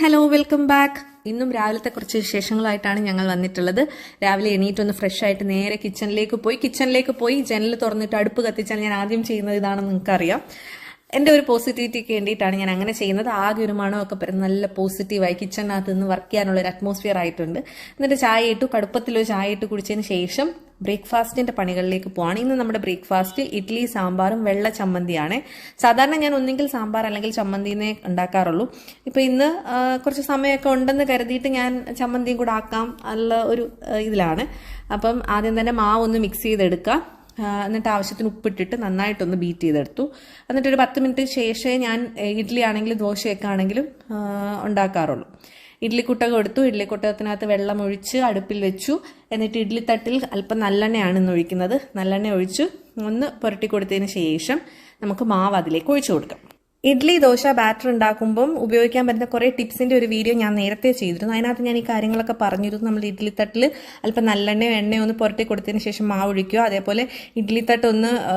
Hello welcome back. ഇന്നും രാവിലത്തെ കുറച്ച് വിശേഷങ്ങളായിട്ടാണ് ഞങ്ങൾ വന്നിട്ടുള്ളത്. രാവിലെ എണീറ്റൊന്ന് ഫ്രഷ് ആയിട്ട് നേരെ കിച്ചണിലേക്ക് പോയി. കിച്ചണിലേക്ക് പോയി ജനൽ തുറന്നിട്ട് അടുപ്പ് കത്തിച്ചാൽ ഞാൻ ആദ്യം ചെയ്യുന്നത് ഇതാണെന്ന് നിങ്ങൾക്കറിയാം. എന്റെ ഒരു പോസിറ്റിവിറ്റിക്ക് വേണ്ടിയിട്ടാണ് ഞാൻ അങ്ങനെ ചെയ്യുന്നത്. ആകെ ഒരു മണമൊക്കെ പറയുന്നത് നല്ല പോസിറ്റീവായി കിച്ചണിനകത്ത് നിന്ന് വർക്ക് ചെയ്യാനുള്ള ഒരു അറ്റ്മോസ്ഫിയർ ആയിട്ടുണ്ട്. എന്നിട്ട് ചായ ഇട്ടു കടുപ്പത്തിലോ ചായ ഇട്ട് കുടിച്ചതിന് ശേഷം ബ്രേക്ക്ഫാസ്റ്റിന്റെ പണികളിലേക്ക് പോവാണ്. ഇന്ന് നമ്മുടെ ബ്രേക്ക്ഫാസ്റ്റ് ഇഡ്ഡലി സാമ്പാറും വെള്ള ചമ്മന്തിയാണ്. സാധാരണ ഞാൻ ഒന്നെങ്കിൽ സാമ്പാർ അല്ലെങ്കിൽ ചമ്മന്തിനെ ഉണ്ടാക്കാറുള്ളൂ. ഇപ്പോൾ ഇന്ന് കുറച്ച് സമയമൊക്കെ ഉണ്ടെന്ന് കരുതിയിട്ട് ഞാൻ ചമ്മന്തിയും കൂടെ ആക്കാം ഉള്ള ഒരു ഇതിലാണ്. അപ്പം ആദ്യം തന്നെ മാവ് ഒന്ന് മിക്സ് ചെയ്തെടുക്കാം. എന്നിട്ട് ആവശ്യത്തിന് ഉപ്പിട്ടിട്ട് നന്നായിട്ടൊന്ന് ബീറ്റ് ചെയ്തെടുത്തു. എന്നിട്ട് ഒരു പത്ത് മിനിറ്റ് ശേഷമേ ഞാൻ ഇഡ്ഡലി ആണെങ്കിലും ദോശയൊക്കെ ആണെങ്കിലും ഉണ്ടാക്കാറുള്ളൂ. ഇഡ്ഡലിക്കുട്ടൊക്കെ എടുത്തു. ഇഡ്ലിക്കുട്ടകത്തിനകത്ത് വെള്ളം ഒഴിച്ച് അടുപ്പിൽ വെച്ചു. എന്നിട്ട് ഇഡ്ലിത്തട്ടിൽ അല്പം നല്ലെണ്ണയാണ് ഇന്ന് ഒഴിക്കുന്നത്. നല്ലെണ്ണ ഒഴിച്ച് ഒന്ന് പുരട്ടി കൊടുത്തതിന് ശേഷം നമുക്ക് മാവ് അതിലേക്ക് ഒഴിച്ചു കൊടുക്കാം. ഇഡ്ലി ദോശ ബാറ്റർ ഉണ്ടാക്കുമ്പം ഉപയോഗിക്കാൻ പറ്റുന്ന കുറേ ടിപ്സിന്റെ ഒരു വീഡിയോ ഞാൻ നേരത്തെ ചെയ്തിരുന്നു. അതിനകത്ത് ഞാൻ ഈ കാര്യങ്ങളൊക്കെ പറഞ്ഞിരുന്നു. നമ്മൾ ഇഡ്ലി തട്ടിൽ അല്പം നല്ലെണ്ണയോ എണ്ണയോ ഒന്ന് പുരട്ടി കൊടുത്തതിന് ശേഷം മാവ് ഒഴിക്കുക. അതേപോലെ ആ,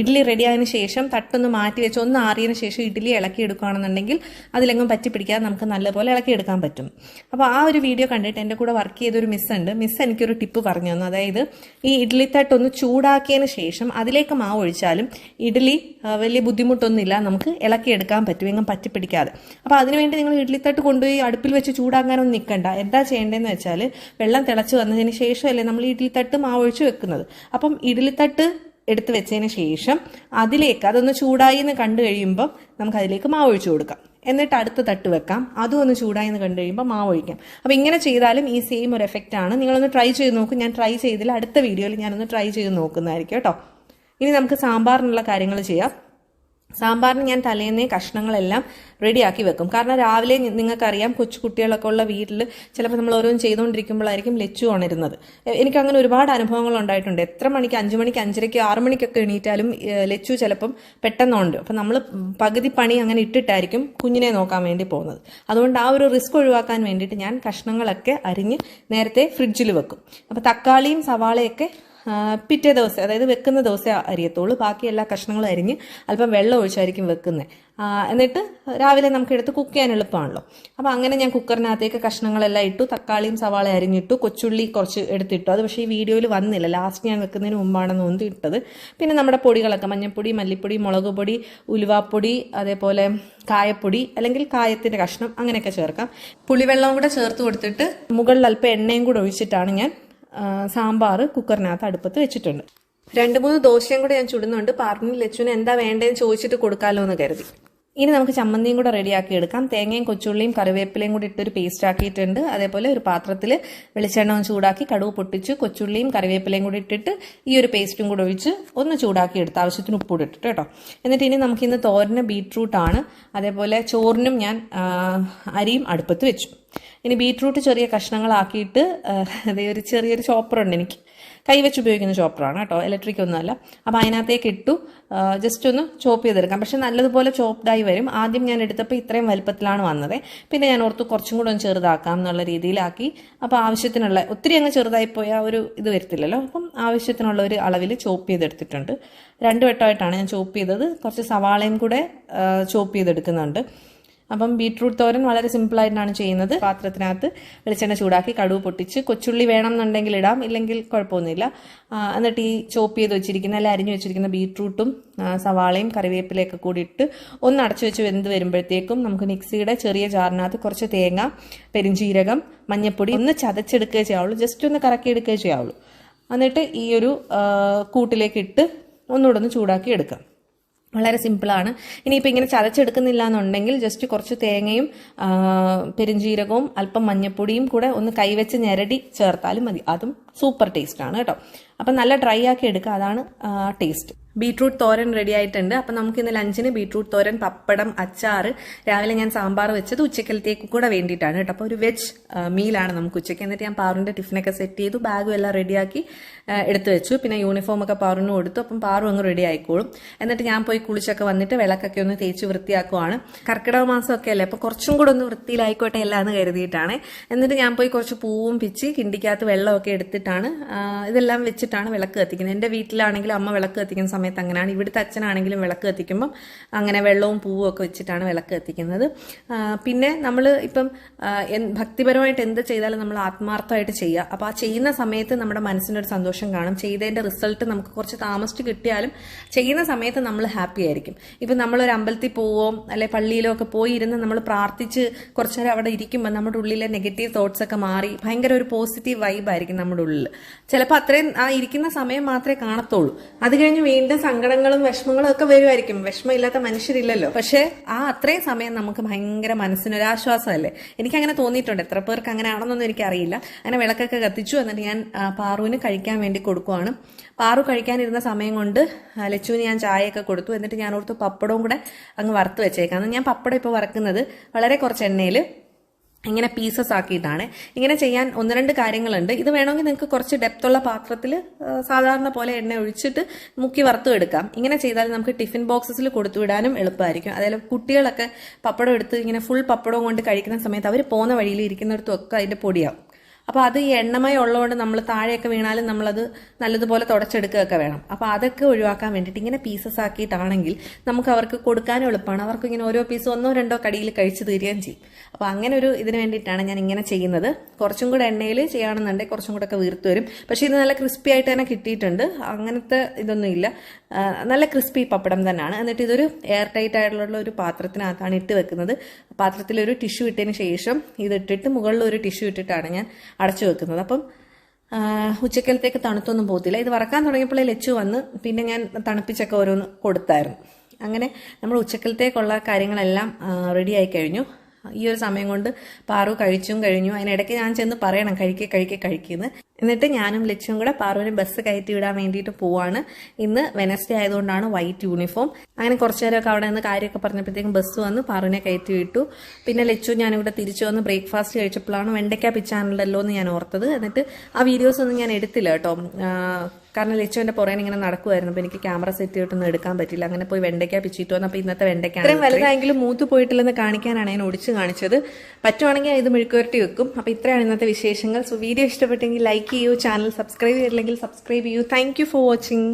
ഇഡ്ലി റെഡി ആയതിന് ശേഷം തട്ടൊന്ന് മാറ്റി വെച്ച് ഒന്ന് ആറിയതിന് ശേഷം ഇഡ്ഡലി ഇളക്കി എടുക്കുകയാണെന്നുണ്ടെങ്കിൽ അതിലെങ്ങും പറ്റി പിടിക്കാതെ നമുക്ക് നല്ലപോലെ ഇളക്കി എടുക്കാൻ പറ്റും. അപ്പോൾ ആ ഒരു വീഡിയോ കണ്ടിട്ട് എന്റെ കൂടെ വർക്ക് ചെയ്തൊരു മിസ് ഉണ്ട്. മിസ് എനിക്കൊരു ടിപ്പ് പറഞ്ഞു തന്നു. അതായത് ഈ ഇഡ്ലി തട്ട് ഒന്ന് ചൂടാക്കിയതിന് ശേഷം അതിലേക്ക് മാവ് ഒഴിച്ചാലും ഇഡ്ലി ആ, വലിയ ബുദ്ധിമുട്ടൊന്നുമില്ല. നമുക്ക് ഇളക്കിയെടുക്കാൻ പറ്റും. എങ്ങും പറ്റിപ്പിടിക്കാതെ. അപ്പോൾ അതിനുവേണ്ടി നിങ്ങൾ ഇഡ്ലിത്തട്ട് കൊണ്ടുപോയി അടുപ്പിൽ വെച്ച് ചൂടാക്കാനൊന്നും നിൽക്കണ്ട എന്താ ചെയ്യേണ്ടതെന്ന് വെച്ചാൽ വെള്ളം തിളച്ച് വന്നതിന് ശേഷമല്ലേ നമ്മൾ ഇഡ്ലിത്തട്ട് മാവ് ഒഴിച്ച് വെക്കുന്നത്. അപ്പം ഇഡ്ലിത്തട്ട് എടുത്ത് വെച്ചതിന് ശേഷം അതിലേക്ക് അതൊന്ന് ചൂടായി എന്ന് കണ്ടു കഴിയുമ്പം നമുക്ക് അതിലേക്ക് മാവ് കൊടുക്കാം. എന്നിട്ട് അടുത്ത തട്ട് വെക്കാം. അതും ഒന്ന് ചൂടായി എന്ന് കണ്ടു കഴിയുമ്പോൾ മാവ് ഒഴിക്കാം. അപ്പോൾ ഇങ്ങനെ ചെയ്താലും ഈ സെയിം ഒരു എഫക്റ്റ് ആണ്. നിങ്ങളൊന്ന് ട്രൈ ചെയ്ത് നോക്കും. ഞാൻ ട്രൈ ചെയ്തില്ല. അടുത്ത വീഡിയോയിൽ ഞാനൊന്ന് ട്രൈ ചെയ്ത് നോക്കുന്നതായിരിക്കും കേട്ടോ. ഇനി നമുക്ക് സാമ്പാറിനുള്ള കാര്യങ്ങൾ ചെയ്യാം. സാമ്പാറിന് ഞാൻ തലേന്നേ കഷ്ണങ്ങളെല്ലാം റെഡിയാക്കി വെക്കും. കാരണം രാവിലെ നിങ്ങൾക്കറിയാം കൊച്ചു കുട്ടികളൊക്കെ ഉള്ള വീട്ടിൽ ചിലപ്പോൾ നമ്മൾ ഓരോന്ന് ചെയ്തുകൊണ്ടിരിക്കുമ്പോഴായിരിക്കും ലച്ചു ഉണരുന്നത്. എനിക്ക് അങ്ങനെ ഒരുപാട് അനുഭവങ്ങൾ ഉണ്ടായിട്ടുണ്ട്. എത്ര മണിക്ക് അഞ്ച് മണിക്ക് അഞ്ചരയ്ക്ക് ആറു മണിക്കൊക്കെ എണീറ്റാലും ലെച്ചു ചിലപ്പം പെട്ടെന്നുണ്ട് അപ്പം നമ്മൾ പകുതി പണി അങ്ങനെ ഇട്ടിട്ടായിരിക്കും കുഞ്ഞിനെ നോക്കാൻ വേണ്ടി പോകുന്നത്. അതുകൊണ്ട് ആ ഒരു റിസ്ക് ഒഴിവാക്കാൻ വേണ്ടിയിട്ട് ഞാൻ കഷ്ണങ്ങളൊക്കെ അരിഞ്ഞ് നേരത്തെ ഫ്രിഡ്ജിൽ വെക്കും. അപ്പോൾ തക്കാളിയും സവാളയൊക്കെ പിറ്റേ ദിവസം അതായത് വെക്കുന്ന ദിവസം അരിയത്തുള്ളൂ. ബാക്കി എല്ലാ കഷ്ണങ്ങളും അരിഞ്ഞ് അല്പം വെള്ളം ഒഴിച്ചായിരിക്കും വെക്കുന്നത് എന്നിട്ട് രാവിലെ നമുക്ക് എടുത്ത് കുക്ക് ചെയ്യാൻ എളുപ്പമാണല്ലോ. അപ്പോൾ അങ്ങനെ ഞാൻ കുക്കറിനകത്തേക്ക് കഷ്ണങ്ങളെല്ലാം ഇട്ടു തക്കാളിയും സവാള അരിഞ്ഞിട്ടു കൊച്ചുള്ളി കുറച്ച് എടുത്തിട്ടു. അത് പക്ഷേ ഈ വീഡിയോയിൽ വന്നില്ല. ലാസ്റ്റ് ഞാൻ വെക്കുന്നതിന് മുമ്പാണെന്ന് തോന്നി ഇട്ടത് പിന്നെ നമ്മുടെ പൊടികളൊക്കെ മഞ്ഞൾപ്പൊടി മല്ലിപ്പൊടി മുളക് പൊടി ഉലുവാപ്പൊടി അതേപോലെ കായപ്പൊടി അല്ലെങ്കിൽ കായത്തിന്റെ കഷ്ണം അങ്ങനെയൊക്കെ ചേർക്കാം. പുളിവെള്ളവും കൂടെ ചേർത്ത് കൊടുത്തിട്ട് മുകളിൽ അല്പം എണ്ണയും കൂടെ ഒഴിച്ചിട്ടാണ് ഞാൻ സാമ്പാർ കുക്കറിനകത്ത് അടുപ്പത്ത് വെച്ചിട്ടുണ്ട്. രണ്ട് മൂന്ന് ദോശയും കൂടെ ഞാൻ ചുടുന്നുണ്ട്. പാർട്ടിന് ലച്ചുവിന് എന്താ വേണ്ടതെന്ന് ചോദിച്ചിട്ട് കൊടുക്കാമല്ലോ എന്ന് കരുതി. ഇനി നമുക്ക് ചമ്മന്തിയും കൂടെ റെഡിയാക്കി എടുക്കാം. തേങ്ങയും കൊച്ചുള്ളിയും കറിവേപ്പിലയും കൂടി ഇട്ടൊരു പേസ്റ്റ് ആക്കിയിട്ടുണ്ട്. അതേപോലെ ഒരു പാത്രത്തിൽ വെളിച്ചെണ്ണ ചൂടാക്കി കടുവ് പൊട്ടിച്ച് കൊച്ചുള്ളിയും കറിവേപ്പിലയും കൂടി ഇട്ടിട്ട് ഈ ഒരു പേസ്റ്റും കൂടെ ഒഴിച്ച് ഒന്ന് ചൂടാക്കി എടുത്ത് ആവശ്യത്തിന് ഉപ്പ് ഇട്ടിട്ട് കേട്ടോ. എന്നിട്ട് ഇനി നമുക്കിന്ന് തോരന് ബീട്രൂട്ടാണ് അതേപോലെ ചോറിനും ഞാൻ അരിയും അടുപ്പത്ത് വെച്ചു. ഇനി ബീട്രൂട്ട് ചെറിയ കഷ്ണങ്ങളാക്കിയിട്ട് അതേ ഒരു ചെറിയൊരു ചോപ്പറുണ്ട് എനിക്ക്. കൈവച്ച് ഉപയോഗിക്കുന്ന ചോപ്പറാണ് കേട്ടോ. ഇലക്ട്രിക് ഒന്നുമല്ല. അപ്പോൾ അതിനകത്തേക്ക് ഇട്ടു. ജസ്റ്റ് ഒന്ന് ചോപ്പ് ചെയ്തെടുക്കാം. പക്ഷേ നല്ലതുപോലെ ചോപ്ഡായി വരും. ആദ്യം ഞാൻ എടുത്തപ്പോൾ ഇത്രയും വലുപ്പത്തിലാണ് വന്നത്. പിന്നെ ഞാൻ ഓർത്ത് കുറച്ചും കൂടെ ഒന്ന് ചെറുതാക്കാം എന്നുള്ള രീതിയിലാക്കി. അപ്പോൾ ആവശ്യത്തിനുള്ള ഒത്തിരി അങ്ങ് ചെറുതായി പോയ ഒരു ഇത് വരത്തില്ലല്ലോ. അപ്പം ആവശ്യത്തിനുള്ള ഒരു അളവിൽ ചോപ്പ് ചെയ്തെടുത്തിട്ടുണ്ട്. രണ്ട് വട്ടമായിട്ടാണ് ഞാൻ ചോപ്പ് ചെയ്തത്. കുറച്ച് സവാളയും കൂടെ ചോപ്പ് ചെയ്തെടുക്കുന്നുണ്ട്. അപ്പം ബീട്രൂട്ട് തോരൻ വളരെ സിമ്പിളായിട്ടാണ് ചെയ്യുന്നത്. പാത്രത്തിനകത്ത് വെളിച്ചെണ്ണ ചൂടാക്കി കടുവ് പൊട്ടിച്ച് കൊച്ചുള്ളി വേണം എന്നുണ്ടെങ്കിൽ ഇടാം ഇല്ലെങ്കിൽ കുഴപ്പമൊന്നുമില്ല. എന്നിട്ട് ഈ ചോപ്പ് ചെയ്ത് വെച്ചിരിക്കുന്ന അല്ലെങ്കിൽ അരിഞ്ഞു വെച്ചിരിക്കുന്ന ബീട്രൂട്ടും സവാളയും കറിവേപ്പിലയൊക്കെ കൂടി ഇട്ട് ഒന്ന് അടച്ചു വെച്ച് വെന്ത് വരുമ്പോഴത്തേക്കും നമുക്ക് മിക്സിയുടെ ചെറിയ ജാറിനകത്ത് കുറച്ച് തേങ്ങ പെരിഞ്ചീരകം മഞ്ഞപ്പൊടി ഒന്ന് ചതച്ചെടുക്കുകയേ ചെയ്യാവുള്ളൂ. ജസ്റ്റ് ഒന്ന് കറക്കി കറക്കിയെടുക്കുകയേ ചെയ്യാവുള്ളൂ. എന്നിട്ട് ഈ ഒരു കൂട്ടിലേക്ക് ഇട്ട് ഒന്നുകൂടെ ഒന്ന് ചൂടാക്കി എടുക്കാം. വളരെ സിമ്പിളാണ് ഇനിയിപ്പോൾ ഇങ്ങനെ ചതച്ചെടുക്കുന്നില്ല എന്നുണ്ടെങ്കിൽ ജസ്റ്റ് കുറച്ച് തേങ്ങയും പെരിഞ്ജീരകവും അല്പം മഞ്ഞപ്പൊടിയും കൂടെ ഒന്ന് കൈവച്ച് ഞെരടി ചേർത്താലും മതി. അതും സൂപ്പർ ടേസ്റ്റാണ് കേട്ടോ. അപ്പം നല്ല ഡ്രൈ ആക്കി എടുക്കുക. അതാണ് ടേസ്റ്റ് ബീട്രൂട്ട് തോരൻ റെഡി ആയിട്ടുണ്ട്. അപ്പം നമുക്ക് ഇന്ന് ലഞ്ചിന് ബീട്രൂട്ട് തോരൻ പപ്പടം അച്ചാർ രാവിലെ ഞാൻ സാമ്പാർ വെച്ചത് ഉച്ചക്കലത്തേക്ക് കൂടെ വേണ്ടിയിട്ടാണ് കേട്ടോ. അപ്പോൾ ഒരു വെജ് മീലാണ് നമുക്ക് ഉച്ചയ്ക്ക്. എന്നിട്ട് ഞാൻ പാറുവിന്റെ ടിഫിനൊക്കെ സെറ്റ് ചെയ്തു ബാഗും എല്ലാം റെഡിയാക്കി എടുത്തു വെച്ചു. പിന്നെ യൂണിഫോം ഒക്കെ പാറുവിന് കൊടുത്തു. അപ്പം പാറു അങ്ങ് റെഡി ആയിക്കോളും. എന്നിട്ട് ഞാൻ പോയി കുളിച്ചൊക്കെ വന്നിട്ട് വിളക്കൊക്കെ ഒന്ന് തേച്ച് വൃത്തിയാക്കുവാണ്. കർക്കിടക മാസമൊക്കെ അല്ലേ? അപ്പോൾ കുറച്ചും കൂടെ ഒന്ന് വൃത്തിയിലായിക്കോട്ടെ എല്ലാം എന്ന് കരുതിയിട്ടാണ്. എന്നിട്ട് ഞാൻ പോയി കുറച്ച് പൂവും പിച്ച് കിണ്ടിക്കകത്ത് വെള്ളമൊക്കെ എടുത്തിട്ടാണ് ഇതെല്ലാം വെച്ചിട്ടാണ് വിളക്ക് കത്തിക്കുന്നത്. എന്റെ വീട്ടിലാണെങ്കിൽ അമ്മ വിളക്ക് കത്തിക്കുന്ന സമയത്ത് അങ്ങനെയാണ്. ഇവിടുത്തെ അച്ഛനാണെങ്കിലും വിളക്ക് കത്തിക്കുമ്പം അങ്ങനെ വെള്ളവും പൂവും ഒക്കെ വെച്ചിട്ടാണ് വിളക്ക് കത്തിക്കുന്നത്. പിന്നെ നമ്മൾ ഇപ്പം ഭക്തിപരമായിട്ട് എന്ത് ചെയ്താലും നമ്മൾ ആത്മാർത്ഥമായിട്ട് ചെയ്യുക. അപ്പോൾ ആ ചെയ്യുന്ന സമയത്ത് നമ്മുടെ മനസ്സിനൊരു സന്തോഷം കാണും. ചെയ്തതിന്റെ റിസൾട്ട് നമുക്ക് കുറച്ച് താമസിച്ച് കിട്ടിയാലും ചെയ്യുന്ന സമയത്ത് നമ്മൾ ഹാപ്പി ആയിരിക്കും. ഇപ്പം നമ്മളൊരു അമ്പലത്തിൽ പോവോ അല്ലെ പള്ളിയിലോ ഒക്കെ പോയി ഇരുന്ന് നമ്മൾ പ്രാർത്ഥിച്ച് കുറച്ചു നേരം അവിടെ ഇരിക്കുമ്പോൾ നമ്മുടെ ഉള്ളിലെ നെഗറ്റീവ് തോട്ട്സ് ഒക്കെ മാറി ഭയങ്കര ഒരു പോസിറ്റീവ് വൈബായിരിക്കും നമ്മുടെ ഉള്ളിൽ ചിലപ്പോൾ അത്രയും ആ ഇരിക്കുന്ന സമയം മാത്രമേ കാണത്തുള്ളൂ. അത് കഴിഞ്ഞ് വീണ്ടും സങ്കടങ്ങളും വിഷമങ്ങളും ഒക്കെ വരുമായിരിക്കും വിഷമമില്ലാത്ത മനുഷ്യരില്ലല്ലോ. പക്ഷെ ആ അത്രയും സമയം നമുക്ക് ഭയങ്കര മനസ്സിനൊരാശ്വാസമല്ലേ? എനിക്ക് അങ്ങനെ തോന്നിയിട്ടുണ്ട്. എത്ര പേർക്ക് അങ്ങനെ ആണെന്നൊന്നും എനിക്കറിയില്ല. അങ്ങനെ വിളക്കൊക്കെ കത്തിച്ചു എന്നിട്ട് ഞാൻ പാറുവിന് കഴിക്കാൻ വേണ്ടി കൊടുക്കുവാണ്. പാറു കഴിക്കാനിരുന്ന സമയം കൊണ്ട് ലച്ചുവിന് ഞാൻ ചായയൊക്കെ കൊടുത്തു. എന്നിട്ട് ഞാൻ ഓർത്ത് പപ്പടവും കൂടെ അങ്ങ് വറുത്ത് വെച്ചേക്കാം. ഞാൻ പപ്പടം ഇപ്പോൾ വറക്കുന്നത് വളരെ കുറച്ച് എണ്ണയിൽ ഇങ്ങനെ പീസസ് ആക്കിയിട്ടാണ്. ഇങ്ങനെ ചെയ്യാൻ ഒന്ന് രണ്ട് കാര്യങ്ങളുണ്ട്. ഇത് വേണമെങ്കിൽ നിങ്ങൾക്ക് കുറച്ച് ഡെപ്തുള്ള പാത്രത്തിൽ സാധാരണ പോലെ എണ്ണ ഒഴിച്ചിട്ട് മുക്കി വറുത്തും എടുക്കാം. ഇങ്ങനെ ചെയ്താൽ നമുക്ക് ടിഫിൻ ബോക്സസിൽ കൊടുത്തുവിടാനും എളുപ്പമായിരിക്കും. അതായത് കുട്ടികളൊക്കെ പപ്പടം എടുത്ത് ഇങ്ങനെ ഫുൾ പപ്പടവും കൊണ്ട് കഴിക്കുന്ന സമയത്ത് അവർ പോകുന്ന വഴിയിൽ ഇരിക്കുന്നിടത്തും ഒക്കെ അതിന്റെ പൊടിയാവും. അപ്പോൾ അത് ഈ എണ്ണമയം ഉള്ളതുകൊണ്ട് നമ്മൾ താഴെയൊക്കെ വീണാലും നമ്മളത് നല്ലതുപോലെ തുടച്ചെടുക്കുകയൊക്കെ വേണം. അപ്പോൾ അതൊക്കെ ഒഴിവാക്കാൻ വേണ്ടിയിട്ട് ഇങ്ങനെ പീസസ് ആക്കിയിട്ടാണെങ്കിൽ നമുക്ക് അവർക്ക് കൊടുക്കാനും എളുപ്പമാണ്. അവർക്ക് ഇങ്ങനെ ഓരോ പീസ് ഒന്നോ രണ്ടോ കടിയിൽ കഴിച്ച് തീരുകയും ചെയ്യും. അപ്പോൾ അങ്ങനെ ഒരു ഇതിന് വേണ്ടിയിട്ടാണ് ഞാൻ ഇങ്ങനെ ചെയ്യുന്നത്. കുറച്ചും കൂടെ എണ്ണയിൽ ചെയ്യുകയാണെന്നുണ്ടെങ്കിൽ കുറച്ചും കൂടെ ഒക്കെ വീർത്ത് വരും. പക്ഷേ ഇത് നല്ല ക്രിസ്പി ആയിട്ട് തന്നെ കിട്ടിയിട്ടുണ്ട്. അങ്ങനത്തെ ഇതൊന്നും ഇല്ല. നല്ല ക്രിസ്പി പപ്പടം തന്നെയാണ്. എന്നിട്ട് ഇതൊരു എയർ ടൈറ്റ് ആയിട്ടുള്ള ഒരു പാത്രത്തിനകത്താണ് ഇട്ട് വെക്കുന്നത്. പാത്രത്തിൽ ഒരു ടിഷ്യൂ ഇട്ടതിന് ശേഷം ഇതിട്ടിട്ട് മുകളിൽ ഒരു ടിഷ്യൂ ഇട്ടിട്ടാണ് ഞാൻ അടച്ചു വെക്കുന്നത്. അപ്പം ഉച്ചക്കലത്തേക്ക് തണുത്തൊന്നും പോകത്തില്ല. ഇത് വറക്കാൻ തുടങ്ങിയപ്പോഴേ ലച്ചു വന്ന് പിന്നെ ഞാൻ തണുപ്പിച്ചൊക്കെ ഓരോന്ന് കൊടുത്തായിരുന്നു. അങ്ങനെ നമ്മൾ ഉച്ചക്കലത്തേക്കുള്ള കാര്യങ്ങളെല്ലാം റെഡി ആയി കഴിഞ്ഞു. ഈ ഒരു സമയം കൊണ്ട് പാറു കഴിച്ചും കഴിഞ്ഞു. അതിനിടയ്ക്ക് ഞാൻ ചെന്ന് പറയണം കഴിക്കേ കഴിക്കേ കഴിക്കുന്നത് എന്നിട്ട് ഞാനും ലക്ഷ്യം കൂടെ പാറുവിനെ ബസ് കയറ്റി വിടാൻ വേണ്ടിയിട്ട് പോവാണ്. ഇന്ന് വെനസ്ഡേ ആയതുകൊണ്ടാണ് വൈറ്റ് യൂണിഫോം അങ്ങനെ കുറച്ചു നേരമൊക്കെ അവിടെ നിന്ന് കാര്യമൊക്കെ പറഞ്ഞപ്പോഴത്തേക്കും ബസ് വന്ന് പാറുവിനെ കയറ്റി വിട്ടു. പിന്നെ ലച്ചു ഞാനും കൂടെ തിരിച്ചു വന്ന് ബ്രേക്ക്ഫാസ്റ്റ് കഴിച്ചപ്പോഴാണ് വെണ്ടയ്ക്ക പിച്ചാണല്ലോ എന്ന് ഞാൻ ഓർത്തത്. എന്നിട്ട് ആ വീഡിയോസ് ഒന്നും ഞാൻ എടുത്തില്ല കേട്ടോ. കാരണം ലച്ചുവിന്റെ പുറകെ ഇങ്ങനെ നടക്കുമായിരുന്നു അപ്പൊ എനിക്ക് ക്യാമറ സെറ്റ് ചെയ്തിട്ടൊന്നും എടുക്കാൻ പറ്റില്ല. അങ്ങനെ പോയി വെണ്ടയ്ക്ക പിച്ചിട്ട് വന്നു. അപ്പൊ ഇന്നത്തെ വെണ്ടയ്ക്ക ഇത്രയും വലുതായെങ്കിലും മൂത്ത് പോയിട്ടില്ലെന്ന് കാണിക്കാനാണ് ഞാൻ ഒടിച്ച് കാണിച്ചത്. പറ്റുവാണെങ്കിൽ ഇത് മെഴുക്കുവരട്ടി വെക്കും. അപ്പൊ ഇത്രയാണ് ഇന്നത്തെ വിശേഷങ്ങൾ. സോ വീഡിയോ ഇഷ്ടപ്പെട്ടെങ്കിൽ ലൈക്ക് ചെയ്യൂ ചാനൽ സബ്സ്ക്രൈബ് ചെയ്തില്ലെങ്കിൽ സബ്സ്ക്രൈബ് ചെയ്യൂ. Thank for watching